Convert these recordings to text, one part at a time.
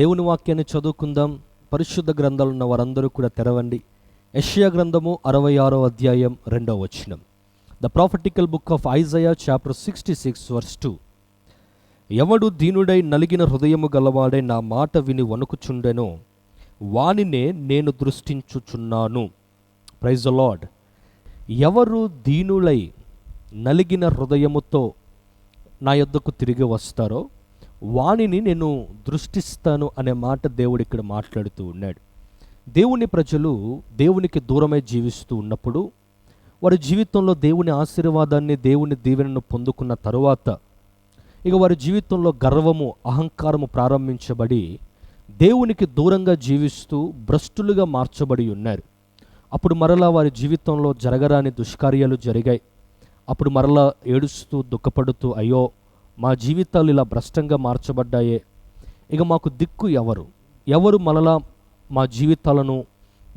దేవుని వాక్యాన్ని చదువుకుందాం. పరిశుద్ధ గ్రంథాలు ఉన్న వారందరూ కూడా తెరవండి. యషియా గ్రంథము అరవై ఆరో అధ్యాయం రెండవ వచనం. The prophetical book of Isaiah chapter sixty six verse two ఎవడు దీనుడై నలిగిన హృదయము గలవాడే నా మాట విని వణుకుచుండెనో వానినే నేను దృష్టించుచున్నాను. ప్రైజ్ లార్డ్ ఎవరు దీనులై నలిగిన హృదయముతో నా యొద్దకు తిరిగి వస్తారో వాణిని నేను దృష్టిస్తాను అనే మాట దేవుడు ఇక్కడ మాట్లాడుతూ ఉన్నాడు. దేవుని ప్రజలు దేవునికి దూరమై జీవిస్తూ ఉన్నప్పుడు వారి జీవితంలో దేవుని ఆశీర్వాదాన్ని దేవుని దీవెనను పొందుకున్న తరువాత ఇక వారి జీవితంలో గర్వము అహంకారము ప్రారంభించబడి దేవునికి దూరంగా జీవిస్తూ భ్రష్టులుగా మార్చబడి ఉన్నారు. అప్పుడు మరలా వారి జీవితంలో జరగరాని దుష్కార్యాలు జరిగాయి. అప్పుడు మరలా ఏడుస్తూ దుఃఖపడుతూ అయ్యో మా జీవితాలు ఇలా భ్రష్టంగా మార్చబడ్డాయే. ఇక మాకు దిక్కు ఎవరు? ఎవరు మనలా మా జీవితాలను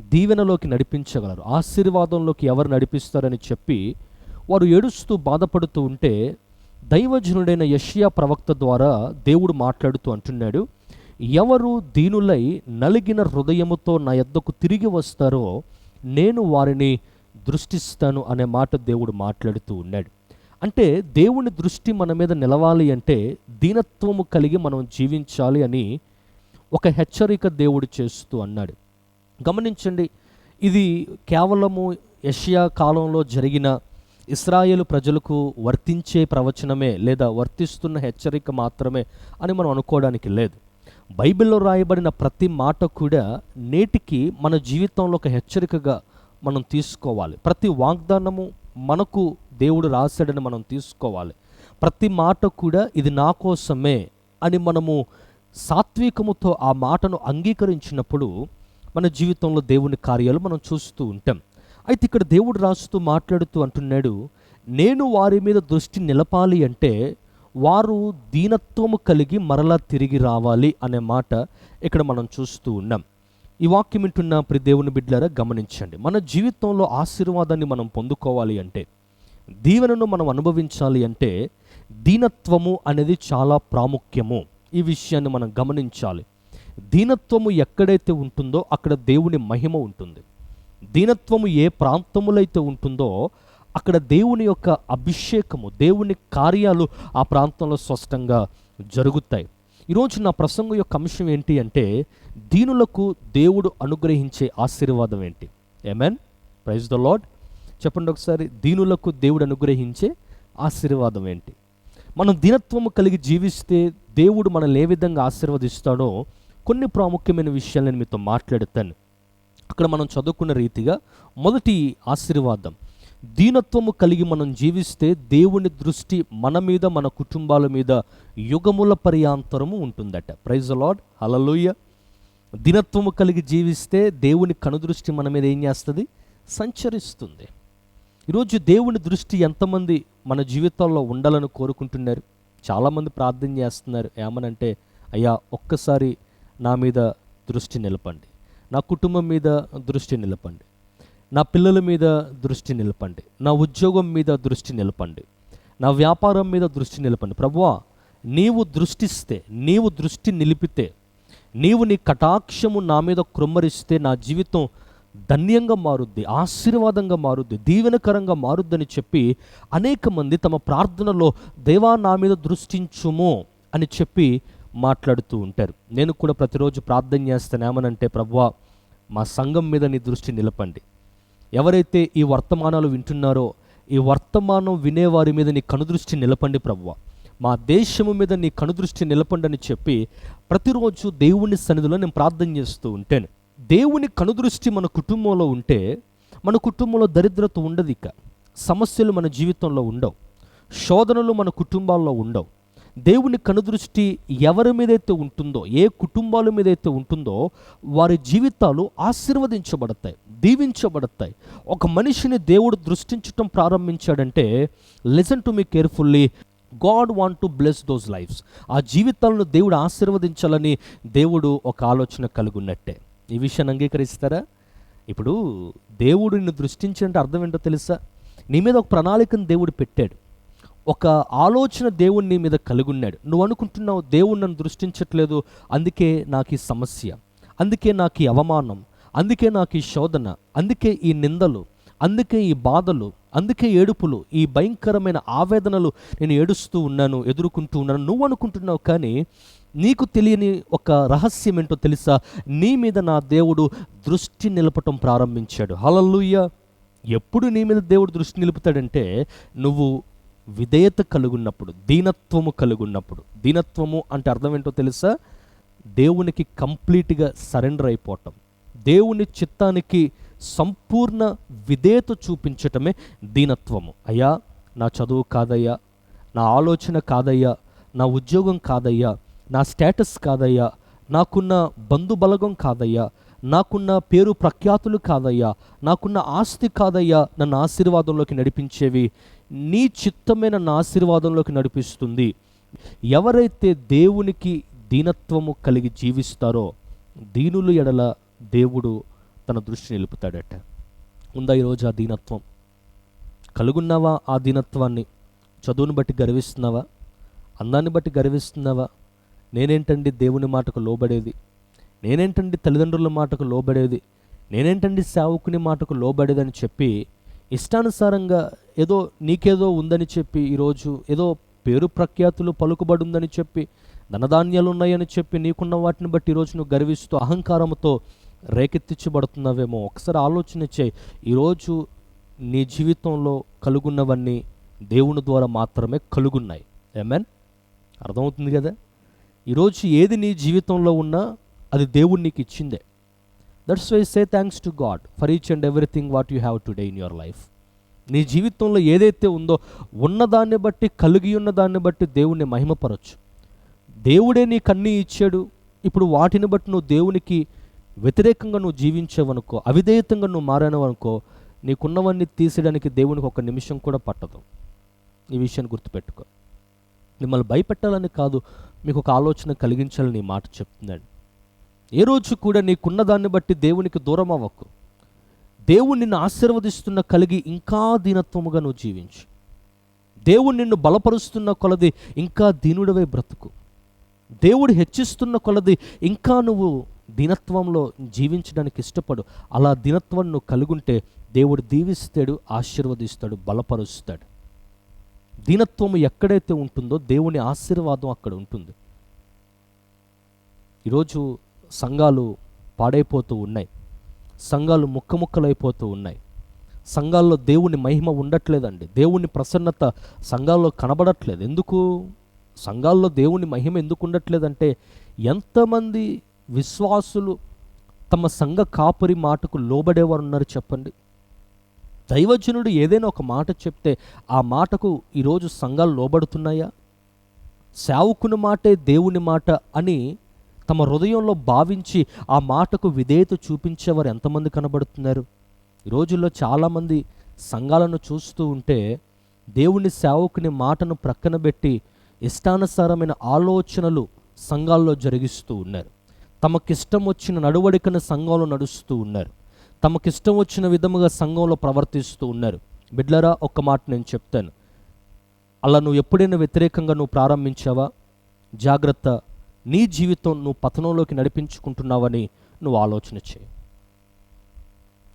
దీవెనలోకి నడిపించగలరు? ఆశీర్వాదంలోకి ఎవరు నడిపిస్తారని చెప్పి వారు ఏడుస్తూ బాధపడుతూ ఉంటే దైవజనుడైన యషియా ప్రవక్త ద్వారా దేవుడు మాట్లాడుతూ అంటున్నాడు ఎవరు దీనులై నలిగిన హృదయముతో నా యొద్దకు తిరిగి వస్తారో నేను వారిని దృష్టిస్తాను అనే మాట దేవుడు మాట్లాడుతూ ఉన్నాడు. అంటే దేవుని దృష్టి మన మీద నిలవాలి అంటే దీనత్వము కలిగి మనం జీవించాలి అని ఒక హెచ్చరిక దేవుడు చేస్తూ అన్నాడు. గమనించండి ఇది కేవలము యషియా కాలంలో జరిగిన ఇస్రాయేల్ ప్రజలకు వర్తించే ప్రవచనమే లేదా వర్తిస్తున్న హెచ్చరిక మాత్రమే అని మనం అనుకోవడానికి లేదు. బైబిల్లో రాయబడిన ప్రతి మాట కూడా నేటికి మన జీవితంలో ఒక హెచ్చరికగా మనం తీసుకోవాలి. ప్రతి వాగ్దానము మనకు దేవుడు రాశాడని మనం తీసుకోవాలి. ప్రతి మాట కూడా ఇది నా కోసమే అని మనము సాత్వికముతో ఆ మాటను అంగీకరించినప్పుడు మన జీవితంలో దేవుని కార్యాలు మనం చూస్తూ ఉంటాం. అయితే ఇక్కడ దేవుడు రాస్తూ మాట్లాడుతూ అంటున్నాడు నేను వారి మీద దృష్టి నిలపాలి అంటే వారు దీనత్వము కలిగి మరలా తిరిగి రావాలి అనే మాట ఇక్కడ మనం చూస్తూ ఉన్నాం. ఈ వాక్యం వింటున్న ప్రి దేవుని బిడ్డలారా గమనించండి. మన జీవితంలో ఆశీర్వాదాన్ని మనం పొందుకోవాలి అంటే దీవెనను మనం అనుభవించాలి అంటే దీనత్వము అనేది చాలా ప్రాముఖ్యము. ఈ విషయాన్ని మనం గమనించాలి. దీనత్వము ఎక్కడైతే ఉంటుందో అక్కడ దేవుని మహిమ ఉంటుంది. దీనత్వము ఏ ప్రాంతములైతే ఉంటుందో అక్కడ దేవుని యొక్క అభిషేకము దేవుని కార్యాలు ఆ ప్రాంతంలో స్పష్టంగా జరుగుతాయి. ఈరోజు నా ప్రసంగం యొక్క అంశం ఏంటి అంటే దీనులకు దేవుడు అనుగ్రహించే ఆశీర్వాదం ఏంటి? ఏమెన్ ప్రైజ్ ద లాడ్ చెప్పండి ఒకసారి దీనులకు దేవుడు అనుగ్రహించే ఆశీర్వాదం ఏంటి? మనం దీనత్వము కలిగి జీవిస్తే దేవుడు మనల్ని ఏ విధంగా ఆశీర్వదిస్తాడో కొన్ని ప్రాముఖ్యమైన విషయాలు నేను మీతో మాట్లాడతాను. అక్కడ మనం చదువుకున్న రీతిగా మొదటి ఆశీర్వాదం దీనత్వము కలిగి మనం జీవిస్తే దేవుని దృష్టి మన మీద మన కుటుంబాల మీద యుగముల పర్యాంతరము ఉంటుందట. ప్రైజ్ లాడ్ హలలోయ దీనత్వము కలిగి జీవిస్తే దేవుని కనుదృష్టి మన మీద ఏం చేస్తుంది? సంచరిస్తుంది. ఈరోజు దేవుని దృష్టి ఎంతమంది మన జీవితాల్లో ఉండాలని కోరుకుంటున్నారు? చాలామంది ప్రార్థన చేస్తున్నారు. ఏమనంటే అయ్యా ఒక్కసారి నా మీద దృష్టి నిలపండి. నా కుటుంబం మీద దృష్టి నిలపండి. నా పిల్లల మీద దృష్టి నిలపండి. నా ఉద్యోగం మీద దృష్టి నిలపండి. నా వ్యాపారం మీద దృష్టి నిలపండి. ప్రభువా నీవు దృష్టిస్తే నీవు దృష్టి నిలిపితే నీవు నీ కటాక్షము నా మీద క్రుమ్మరిస్తే నా జీవితం ధన్యంగా మారుద్ది ఆశీర్వాదంగా మారుద్ది దీవెనకరంగా మారుద్దని చెప్పి అనేక మంది తమ ప్రార్థనలో దేవా నా మీద దృష్టించుము అని చెప్పి మాట్లాడుతూ ఉంటారు. నేను కూడా ప్రతిరోజు ప్రార్థన చేస్తాను ఏమనంటే ప్రభువా మా సంఘం మీద నీ దృష్టి నిలపండి. ఎవరైతే ఈ వర్తమానాలు వింటున్నారో ఈ వర్తమానం వినేవారి మీద నీ కనుదృష్టి నిలపండి ప్రభువ మా దేశము మీద నీ కనుదృష్టి నిలపండి అని చెప్పి ప్రతిరోజు దేవుని సన్నిధిలో నేను ప్రార్థన చేస్తూ ఉంటాను. దేవుని కనుదృష్టి మన కుటుంబంలో ఉంటే మన కుటుంబంలో దరిద్రత ఉండదు ఇక. సమస్యలు మన జీవితంలో ఉండవు. శోధనలు మన కుటుంబాల్లో ఉండవు. దేవుని కనుదృష్టి ఎవరి మీదైతే ఉంటుందో ఏ కుటుంబాల మీదైతే ఉంటుందో వారి జీవితాలు ఆశీర్వదించబడతాయి దీవించబడతాయి. ఒక మనిషిని దేవుడు దృష్టించటం ప్రారంభించాడంటే listen to me carefully God want to bless those lifes ఆ జీవితాలను దేవుడు ఆశీర్వదించాలని దేవుడు ఒక ఆలోచన కలిగి ఉన్నట్టే. ఈ విషయాన్ని అంగీకరిస్తారా? ఇప్పుడు దేవుడు నిన్ను దృష్టించినట్టు అర్థం ఏంటో తెలుసా? నీ మీద ఒక ప్రణాళికను దేవుడు పెట్టాడు. ఒక ఆలోచన దేవుడు నీ మీద కలిగి ఉన్నాడు నువ్వు అనుకుంటున్నావు దేవుడు నన్ను దృష్టించట్లేదు అందుకే నాకు ఈ సమస్య అందుకే నాకు ఈ అవమానం అందుకే నాకు ఈ శోధన అందుకే ఈ నిందలు. అందుకే ఈ బాధలు అందుకే ఏడుపులు ఈ భయంకరమైన ఆవేదనలు నేను ఏడుస్తూ ఉన్నాను ఎదుర్కొంటూ ఉన్నాను. నువ్వు అనుకుంటున్నావు కానీ నీకు తెలియని ఒక రహస్యం ఏంటో తెలుసా? నీ మీద నా దేవుడు దృష్టి నిలపటం ప్రారంభించాడు. హలల్లుయ్య ఎప్పుడు నీ మీద దేవుడు దృష్టి నిలుపుతాడంటే నువ్వు విధేయత కలుగున్నప్పుడు దీనత్వము కలుగున్నప్పుడు. దీనత్వము అంటే అర్థం ఏంటో తెలుసా? దేవునికి కంప్లీట్గా సరెండర్ అయిపోవటం. దేవుని చిత్తానికి సంపూర్ణ విధేయత చూపించటమే దీనత్వము. అయ్యా నా చదువు కాదయ్యా నా ఆలోచన కాదయ్యా నా ఉద్యోగం కాదయ్యా నా స్టేటస్ కాదయ్యా నాకున్న బంధుబలగం కాదయ్యా నాకున్న పేరు ప్రఖ్యాతులు కాదయ్యా నాకున్న ఆస్తి కాదయ్యా నన్ను ఆశీర్వాదంలోకి నడిపించేవి నీ చిత్తమైన నా ఆశీర్వాదంలోకి నడిపిస్తుంది. ఎవరైతే దేవునికి దీనత్వము కలిగి జీవిస్తారో దీనులు ఎడల దేవుడు తన దృష్టి నిలుపుతాడట. ఉందా ఈరోజు ఆ దీనత్వం? కలుగున్నావా ఆ దీనత్వాన్ని? చదువుని బట్టి గర్విస్తున్నావా? అందాన్ని బట్టి గర్విస్తున్నావా? నేనేంటండి దేవుని మాటకు లోబడేది? నేనేంటండి తల్లిదండ్రుల మాటకు లోబడేది? నేనేంటండి సేవకుని మాటకు లోబడేదని చెప్పి ఇష్టానుసారంగా ఏదో నీకేదో ఉందని చెప్పి ఈరోజు ఏదో పేరు ప్రఖ్యాతులు పలుకుబడి ఉందని చెప్పి ధనధాన్యాలు ఉన్నాయని చెప్పి నీకున్న వాటిని బట్టి ఈరోజు నువ్వు గర్విస్తూ అహంకారంతో రేకెత్తించబడుతున్నావేమో. ఒకసారి ఆలోచన చేయి. ఈరోజు నీ జీవితంలో కలుగున్నవన్నీ దేవుని ద్వారా మాత్రమే కలుగున్నాయి. ఏమెన్ అర్థమవుతుంది కదా? ఈరోజు ఏది నీ జీవితంలో ఉన్నా అది దేవుడు నీకు ఇచ్చిందే. That's why say thanks to God for each and everything what you have today in your life నీ జీవితంలో ఏదైతే ఉందో ఉన్నదాన్ని బట్టి కలిగి ఉన్న దాన్ని బట్టి దేవుణ్ణి మహిమపరచు. దేవుడే నీకు అన్నీ ఇచ్చాడు. ఇప్పుడు వాటిని బట్టి నువ్వు దేవునికి వ్యతిరేకంగా నువ్వు జీవించావనుకో అవిధేయతంగా నువ్వు మారానవనుకో నీకున్నవన్నీ తీసేయడానికి దేవునికి ఒక నిమిషం కూడా పట్టదు. ఈ విషయాన్ని గుర్తుపెట్టుకో. మిమ్మల్ని భయపెట్టాలని కాదు మీకు ఒక ఆలోచన కలిగించాలని ఈ మాట చెప్తున్నాడు. ఏ రోజు కూడా నీకున్న దాన్ని బట్టి దేవునికి దూరం అవ్వకు. దేవుడు నిన్ను ఆశీర్వదిస్తున్న కలిగి ఇంకా దీనత్వముగా నువ్వు జీవించు. దేవుడు నిన్ను బలపరుస్తున్న కొలది ఇంకా దీనుడవే బ్రతుకు. దేవుడు హెచ్చిస్తున్న కొలది ఇంకా నువ్వు దినత్వంలో జీవించడానికి ఇష్టపడు అలా దినత్వం నువ్వు కలుగుంటే దేవుడు దీవిస్తాడు ఆశీర్వదిస్తాడు బలపరుస్తాడు. దీనత్వము ఎక్కడైతే ఉంటుందో దేవుని ఆశీర్వాదం అక్కడ ఉంటుంది. ఈరోజు సంఘాలు పాడైపోతూ ఉన్నాయి. సంఘాలు ముక్కముక్కలైపోతూ ఉన్నాయి. సంఘాల్లో దేవుని మహిమ ఉండట్లేదండి. దేవుని ప్రసన్నత సంఘాల్లో కనబడట్లేదు. ఎందుకు? సంఘాల్లో దేవుని మహిమ ఎందుకు ఉండట్లేదంటే ఎంతమంది విశ్వాసులు తమ సంఘ కాపురి మాటకు లోబడేవారు ఉన్నారు చెప్పండి. దైవజనుడు ఏదైనా ఒక మాట చెప్తే ఆ మాటకు ఈరోజు సంఘాలు లోబడుతున్నాయా? సేవకుని మాటే దేవుని మాట అని తమ హృదయంలో భావించి ఆ మాటకు విధేయత చూపించేవారు ఎంతమంది కనబడుతున్నారు? ఈ రోజుల్లో చాలామంది సంఘాలను చూస్తూ ఉంటే దేవుని సేవకుని మాటను ప్రక్కన పెట్టి ఇష్టానుసారమైన ఆలోచనలు సంఘాల్లో జరిగిస్తూ ఉన్నారు. తమకిష్టం వచ్చిన నడువడికన సంఘంలో నడుస్తూ ఉన్నారు. తమకిష్టం వచ్చిన విధముగా సంఘంలో ప్రవర్తిస్తూ ఉన్నారు. బిడ్లరా ఒక్క మాట నేను చెప్తాను. అలా నువ్వు ఎప్పుడైనా వ్యతిరేకంగా నువ్వు ప్రారంభించావా? జాగ్రత్త నీ జీవితం నువ్వు పతనంలోకి నడిపించుకుంటున్నావని నువ్వు ఆలోచన చేయి.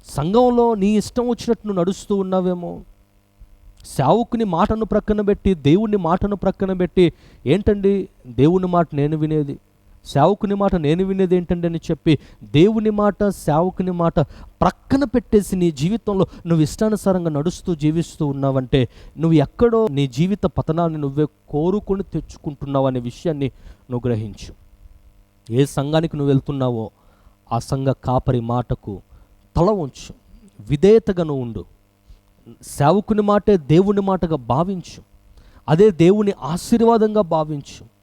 సంఘంలో నీ ఇష్టం వచ్చినట్టు నువ్వు నడుస్తూ ఉన్నావేమో? సేవకుని మాటను ప్రక్కన పెట్టి దేవుని మాటను ప్రక్కన పెట్టి ఏంటండి? దేవుని మాట నేను వినేది? సేవకుని మాట నేను వినేది ఏంటండి అని చెప్పి దేవుని మాట సేవకుని మాట ప్రక్కన పెట్టేసి నీ జీవితంలో నువ్వు ఇష్టానుసారంగా నడుస్తూ జీవిస్తూ ఉన్నావంటే నువ్వు ఎక్కడో నీ జీవిత పతనాన్ని నువ్వే కోరుకొని తెచ్చుకుంటున్నావు అనే విషయాన్ని నువ్వు గ్రహించు. ఏ సంఘానికి నువ్వు వెళ్తున్నావో ఆ సంఘ కాపరి మాటకు తల ఉంచు విధేయతగా నువ్వు ఉండు. సేవకుని మాటే దేవుని మాటగా భావించు. అదే దేవుని ఆశీర్వాదంగా భావించు.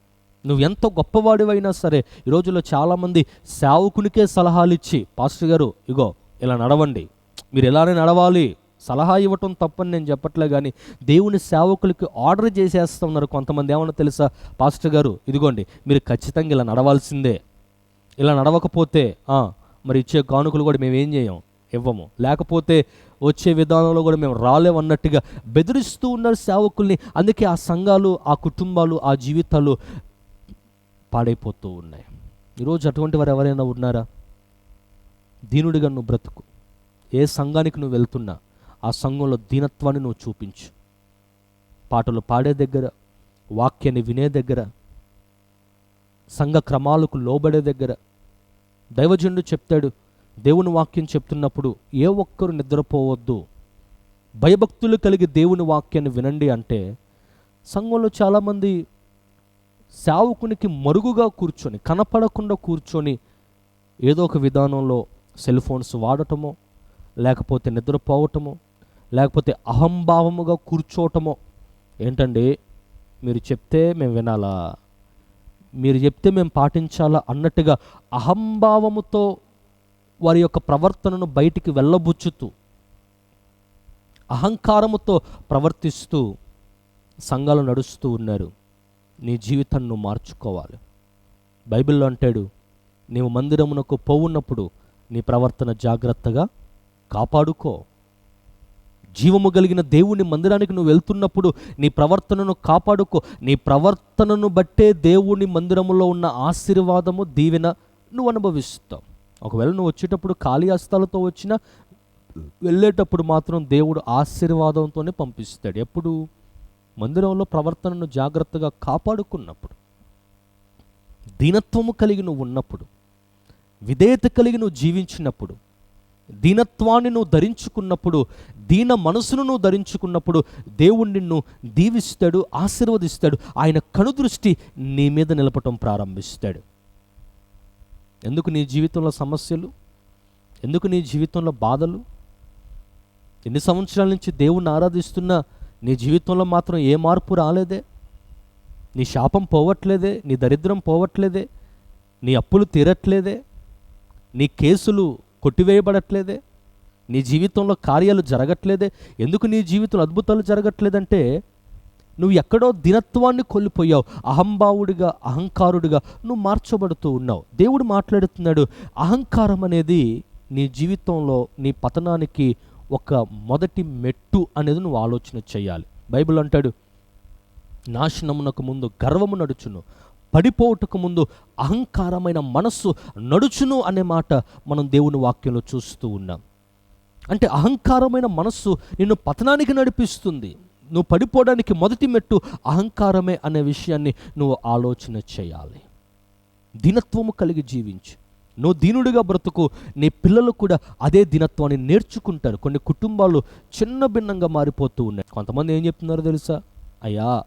నువ్వు ఎంత గొప్పవాడివైనా సరే ఈ రోజుల్లో చాలామంది సేవకునికే సలహాలు ఇచ్చి పాస్టర్ గారు ఇగో ఇలా నడవండి. మీరు ఇలానే నడవాలి. సలహా ఇవ్వటం తప్పని నేను చెప్పట్లే కానీ దేవుని సేవకులకి ఆర్డర్ చేసేస్తున్నారు కొంతమంది. ఏమన్నా తెలుసా? పాస్టర్ గారు ఇదిగోండి మీరు ఖచ్చితంగా ఇలా నడవాల్సిందే. ఇలా నడవకపోతే మరి ఇచ్చే కానుకలు కూడా మేము ఏం చేయం? ఇవ్వము. లేకపోతే వచ్చే విధానంలో కూడా మేము రాలేమన్నట్టుగా బెదిరిస్తూ ఉన్నారు సేవకుల్ని. అందుకే ఆ సంఘాలు ఆ కుటుంబాలు ఆ జీవితాలు పాడైపోతూ ఉన్నాయి. ఈరోజు అటువంటి వారు ఎవరైనా ఉన్నారా? దీనుడిగా నువ్వు బ్రతుకు. ఏ సంఘానికి నువ్వు వెళ్తున్నా ఆ సంఘంలో దీనత్వాన్ని నువ్వు చూపించు. పాటలు పాడే దగ్గర వాక్యాన్ని వినే దగ్గర సంఘ క్రమాలకు లోబడే దగ్గర దైవజనుడు చెప్తాడు దేవుని వాక్యం చెప్తున్నప్పుడు ఏ ఒక్కరు నిద్రపోవద్దు. భయభక్తులు కలిగి దేవుని వాక్యాన్ని వినండి అంటే సంఘంలో చాలామంది సేవకునికి మరుగుగా కూర్చొని కనపడకుండా కూర్చొని ఏదో ఒక విధానంలో సెల్ ఫోన్స్ వాడటమో లేకపోతే నిద్రపోవటమో లేకపోతే అహంభావముగా కూర్చోవటమో ఏంటండి? మీరు చెప్తే మేము వినాలా? మీరు చెప్తే మేము పాటించాలా అన్నట్టుగా అహంభావముతో వారి యొక్క ప్రవర్తనను బయటికి వెళ్ళబుచ్చుతూ అహంకారముతో ప్రవర్తిస్తూ సంఘాలు నడుస్తూ ఉన్నారు. నీ జీవితాన్ని నువ్వు మార్చుకోవాలి. బైబిల్లో అంటాడు నీవు మందిరమునకు పోవున్నప్పుడు నీ ప్రవర్తన జాగ్రత్తగా కాపాడుకో. జీవము కలిగిన దేవుని మందిరానికి నువ్వు వెళ్తున్నప్పుడు నీ ప్రవర్తనను కాపాడుకో. నీ ప్రవర్తనను బట్టే దేవుని మందిరములో ఉన్న ఆశీర్వాదము దీవెన నువ్వు అనుభవిస్తావు. ఒకవేళ నువ్వు వచ్చేటప్పుడు ఖాళీ హస్తాలతో వచ్చినా వెళ్ళేటప్పుడు మాత్రం దేవుడు ఆశీర్వాదంతోనే పంపిస్తాడు. ఎప్పుడు? మందిరంలో ప్రవర్తనను జాగ్రత్తగా కాపాడుకున్నప్పుడు దీనత్వము కలిగి నువ్వు ఉన్నప్పుడు విధేయత కలిగి నువ్వు జీవించినప్పుడు దీనత్వాన్ని నువ్వు ధరించుకున్నప్పుడు దీన మనసును నువ్వు ధరించుకున్నప్పుడు దేవుడు నిన్ను దీవిస్తాడు ఆశీర్వదిస్తాడు ఆయన కనుదృష్టి నీ మీద నిలపటం ప్రారంభిస్తాడు. ఎందుకు నీ జీవితంలో సమస్యలు? ఎందుకు నీ జీవితంలో బాధలు? ఎన్ని సంవత్సరాల నుంచి దేవుణ్ణి ఆరాధిస్తున్నా నీ జీవితంలో మాత్రం ఏ మార్పు రాలేదే? నీ శాపం పోవట్లేదే? నీ దరిద్రం పోవట్లేదే? నీ అప్పులు తీరట్లేదే? నీ కేసులు కొట్టివేయబడట్లేదే? నీ జీవితంలో కార్యాలు జరగట్లేదే? ఎందుకు నీ జీవితంలో అద్భుతాలు జరగట్లేదంటే నువ్వు ఎక్కడో దినత్వాన్ని కోల్పోయావు. అహంభావుడిగా అహంకారుడిగా నువ్వు మార్చబడుతూ ఉన్నావు. దేవుడు మాట్లాడుతున్నాడు అహంకారం అనేది నీ జీవితంలో నీ పతనానికి ఒక మొదటి మెట్టు అనేది నువ్వు ఆలోచన చేయాలి. బైబిల్ అంటాడు నాశనమునకు ముందు గర్వము నడుచును పడిపోవుటకు ముందు అహంకారమైన మనస్సు నడుచును అనే మాట మనం దేవుని వాక్యంలో చూస్తూ ఉన్నాం. అంటే అహంకారమైన మనస్సు నిన్ను పతనానికి నడిపిస్తుంది. నువ్వు పడిపోవడానికి మొదటి మెట్టు అహంకారమే అనే విషయాన్ని నువ్వు ఆలోచన చేయాలి. దీనత్వము కలిగి జీవించు. నువ్వు దీనుడిగా బ్రతుకు నీ పిల్లలు కూడా అదే దినత్వాన్ని నేర్చుకుంటారు. కొన్ని కుటుంబాలు చిన్న భిన్నంగా మారిపోతూ ఉన్నాయి. కొంతమంది ఏం చెప్తున్నారో తెలుసా? అయ్యా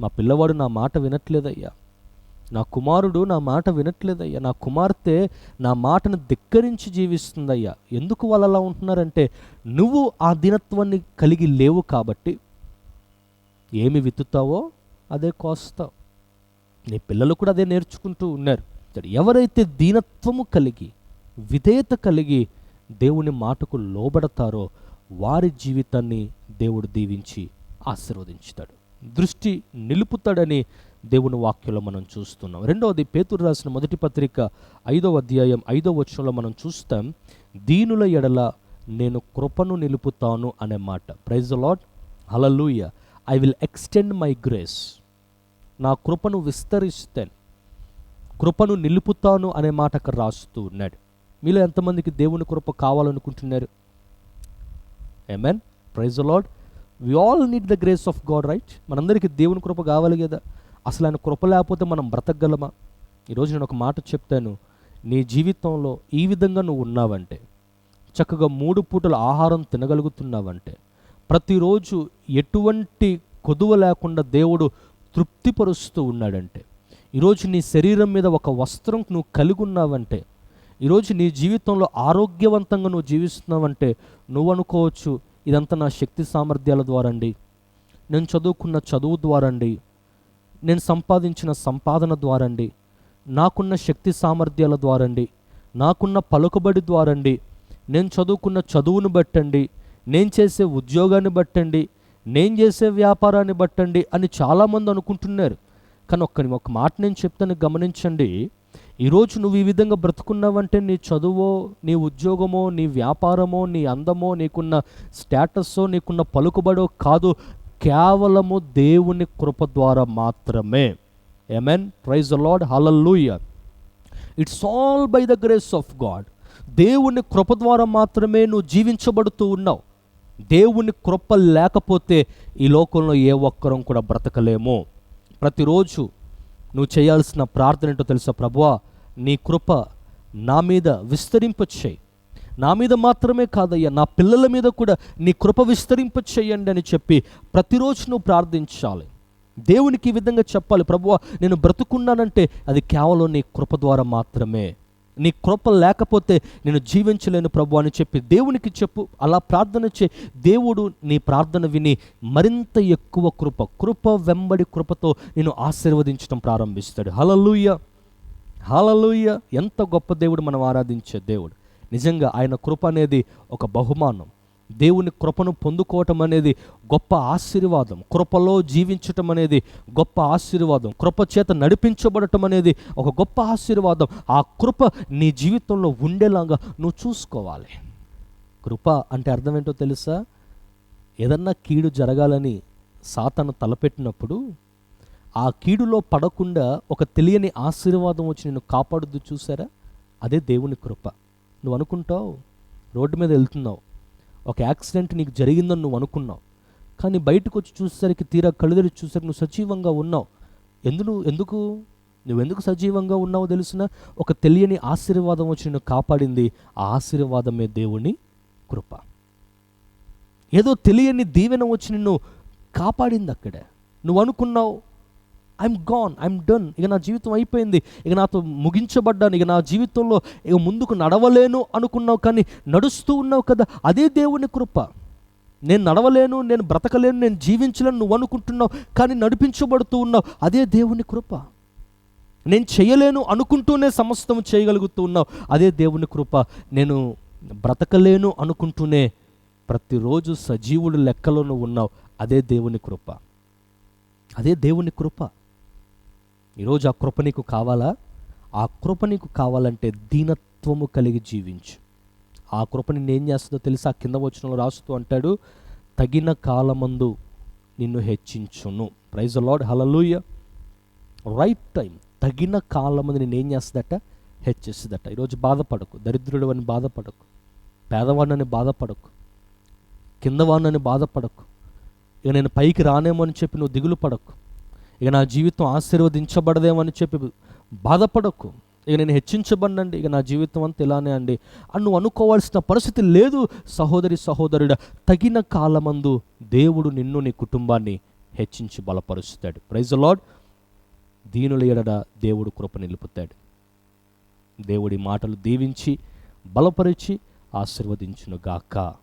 మా పిల్లవాడు నా మాట వినట్లేదయ్యా. నా కుమారుడు నా మాట వినట్లేదయ్యా. నా కుమార్తె నా మాటను ధిక్కరించి జీవిస్తుందయ్యా. ఎందుకు వాళ్ళు అలా ఉంటున్నారంటే నువ్వు ఆ దినత్వాన్ని కలిగి లేవు కాబట్టి. ఏమి విత్తుతావో అదే కోస్తావు. నీ పిల్లలు కూడా అదే నేర్చుకుంటూ ఉన్నారు. చేస్తాడు. ఎవరైతే దీనత్వము కలిగి విధేయత కలిగి దేవుని మాటకు లోబడతారో వారి జీవితాన్ని దేవుడు దీవించి ఆశీర్వదించుతాడు. దృష్టి నిలుపుతాడని దేవుని వాక్యంలో మనం చూస్తున్నాం. రెండవది పేతురు రాసిన మొదటి పత్రిక ఐదవ అధ్యాయం ఐదవ వచనంలో మనం చూస్తాం దీనుల ఎడల నేను కృపను నిలుపుతాను అనే మాట. Praise Lord hallelujah I will extend my grace నా కృపను విస్తరిస్తాను. కృపను నిలుపుతాను అనే మాట అక్కడ రాస్తూ ఉన్నాడు. మీలో ఎంతమందికి దేవుని కృప కావాలనుకుంటున్నారు? Amen praise Lord we all need the grace of God right మనందరికీ దేవుని కృప కావాలి కదా. అసలు ఆయన కృప లేకపోతే మనం బ్రతకగలమా? ఈరోజు నేను ఒక మాట చెప్తాను. నీ జీవితంలో ఈ విధంగా నువ్వు ఉన్నావంటే చక్కగా మూడు పూటల ఆహారం తినగలుగుతున్నావంటే ప్రతిరోజు ఎటువంటి కొదువ లేకుండా దేవుడు తృప్తిపరుస్తూ ఉన్నాడంటే ఈరోజు నీ శరీరం మీద ఒక వస్త్రం నువ్వు కలిగి ఉన్నావంటే ఈరోజు నీ జీవితంలో ఆరోగ్యవంతంగా నువ్వు జీవిస్తున్నావంటే నువ్వు అనుకోవచ్చు ఇదంతా నా శక్తి సామర్థ్యాల ద్వారా అండి నేను చదువుకున్న చదువు ద్వారా అండి నేను సంపాదించిన సంపాదన ద్వారా అండి నాకున్న శక్తి సామర్థ్యాల ద్వారా అండి నాకున్న పలుకుబడి ద్వారా అండి నేను చదువుకున్న చదువును బట్టండి. నేను చేసే ఉద్యోగాన్ని బట్టండి. నేను చేసే వ్యాపారాన్ని బట్టండి అని చాలామంది అనుకుంటున్నారు. కానీ ఒక్క ఒక మాట నేను చెప్తాను గమనించండి. ఈరోజు నువ్వు ఈ విధంగా బ్రతుకున్నావంటే నీ చదువో నీ ఉద్యోగమో నీ వ్యాపారమో నీ అందమో నీకున్న స్టేటస్సో నీకున్న పలుకుబడో కాదు కేవలము దేవుని కృప ద్వారా మాత్రమే. Amen praise Lord hallelujah it's all by the grace of God దేవుని కృప ద్వారా మాత్రమే నువ్వు జీవించబడుతూ ఉన్నావు. దేవుని కృప లేకపోతే ఈ లోకంలో ఏ ఒక్కరం కూడా బ్రతకలేము. ప్రతిరోజు నువ్వు చేయాల్సిన ప్రార్థన ఏంటో తెలుసా ప్రభువా? నీ కృప నా మీద విస్తరింపచేయి. నా మీద మాత్రమే కాదయ్యా నా పిల్లల మీద కూడా నీ కృప విస్తరింపచేయండి అని చెప్పి ప్రతిరోజు నువ్వు ప్రార్థించాలి. దేవునికి ఈ విధంగా చెప్పాలి ప్రభువా నేను బ్రతుకున్నానంటే అది కేవలం నీ కృప ద్వారా మాత్రమే. నీ కృప లేకపోతే నేను జీవించలేను ప్రభు అని చెప్పి దేవునికి చెప్పు. అలా ప్రార్థన చే దేవుడు నీ ప్రార్థన విని మరింత ఎక్కువ కృప కృప వెంబడి కృపతో నేను ఆశీర్వదించడం ప్రారంభిస్తాడు. హలలుయ హలలుయ ఎంత గొప్ప దేవుడు మనం ఆరాధించే దేవుడు. నిజంగా ఆయన కృప అనేది ఒక బహుమానం. దేవుని కృపను పొందుకోవటం అనేది గొప్ప ఆశీర్వాదం. కృపలో జీవించటం అనేది గొప్ప ఆశీర్వాదం. కృప చేత నడిపించబడటం అనేది ఒక గొప్ప ఆశీర్వాదం. ఆ కృప నీ జీవితంలో ఉండేలాగా నువ్వు చూసుకోవాలి. కృప అంటే అర్థం ఏంటో తెలుసా? ఏదన్నా కీడు జరగాలని సాతను తలపెట్టినప్పుడు ఆ కీడులో పడకుండా ఒక తెలియని ఆశీర్వాదం వచ్చి నేను కాపాడుద్దు చూసారా? అదే దేవుని కృప. నువ్వు అనుకుంటావు? రోడ్డు మీద వెళ్తున్నావు. ఒక యాక్సిడెంట్ నీకు జరిగిందని నువ్వు అనుకున్నావు. కానీ బయటకు వచ్చి చూసేసరికి తీరా కళ్ళుదరి చూసేసరికి నువ్వు సజీవంగా ఉన్నావు. ఎందు ఎందుకు? నువ్వు ఎందుకు సజీవంగా ఉన్నావో తెలిసిన ఒక తెలియని ఆశీర్వాదం వచ్చి నిన్ను కాపాడింది ఆ ఆశీర్వాదమే దేవుని కృప. ఏదో తెలియని దీవెన వచ్చి నిన్ను కాపాడింది అక్కడే. నువ్వు అనుకున్నావు ఐఎమ్ గాన్ ఐఎమ్ డన్ ఇక నా జీవితం అయిపోయింది. ఇక నాతో ముగించబడ్డాను. ఇక నా జీవితంలో ఇక ముందుకు నడవలేను అనుకున్నావు కానీ నడుస్తూ ఉన్నావు కదా అదే దేవుని కృప. నేను నడవలేను నేను బ్రతకలేను నేను జీవించలేను నువ్వు అనుకుంటున్నావు కానీ నడిపించబడుతూ ఉన్నావు. అదే దేవుని కృప. నేను చేయలేను అనుకుంటూనే సమస్తం చేయగలుగుతూ ఉన్నావు. అదే దేవుని కృప. నేను బ్రతకలేను అనుకుంటూనే ప్రతిరోజు సజీవుడు లెక్కలోనూ ఉన్నావు. అదే దేవుని కృప. అదే దేవుని కృప. ఈరోజు ఆ కృప నీకు కావాలా? ఆ కృప నీకు కావాలంటే దీనత్వము కలిగి జీవించు. ఆ కృపని నేను చేస్తుందో తెలిసి? ఆ కింద వచ్చినలో రాస్తూ అంటాడు తగిన కాలమందు నిన్ను హెచ్చించును. Praise Lord hallelujah right time తగిన కాలమందు నేను ఏం చేస్తుందట? హెచ్చిస్తుందట. ఈరోజు బాధపడకు. దరిద్రుడు అని బాధపడకు. పేదవాడిని బాధపడకు. కిందవాడిని బాధపడకు. ఇక నేను పైకి రానేమో అని చెప్పి నువ్వు దిగులు పడకు. ఇక నా జీవితం ఆశీర్వదించబడదేమో అని చెప్పి బాధపడకు. ఇక నేను హెచ్చించబడినండి ఇక నా జీవితం అంతా ఇలానే అండి. అని నువ్వు అనుకోవాల్సిన పరిస్థితి లేదు సహోదరి సహోదరుడ. తగిన కాలమందు దేవుడు నిన్ను నీ కుటుంబాన్ని హెచ్చించి బలపరుస్తాడు. ప్రైజ్ లాడ్ దీనుల ఎడడ దేవుడు కృప నిలుపుతాడు. దేవుడి మాటలు దీవించి బలపరిచి ఆశీర్వదించును గాక